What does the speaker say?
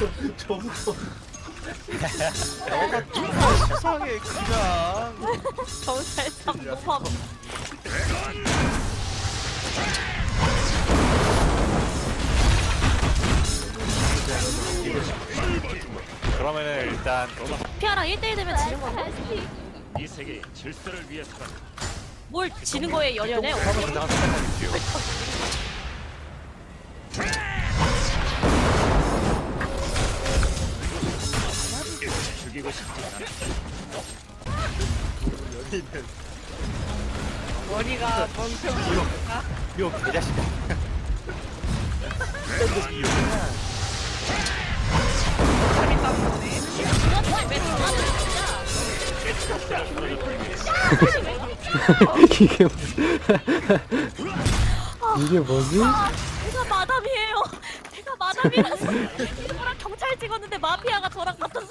점점 세상에 그냥 경찰청 모범. 그러면은 일단 피아랑 1대1 되면 지는 건데? 이 세계의 질서를 위해서다. 뭘 지는 거에 연연해? 생각 죽이고 싶지 않아. 머리가 멍청이니까 요 개자식아. 잠이 땀나네 이게 무슨 이게 뭐지? 아, 제가 마담이에요. 제가 마담이라서 일부러 경찰 찍었는데 마피아가 저랑 같은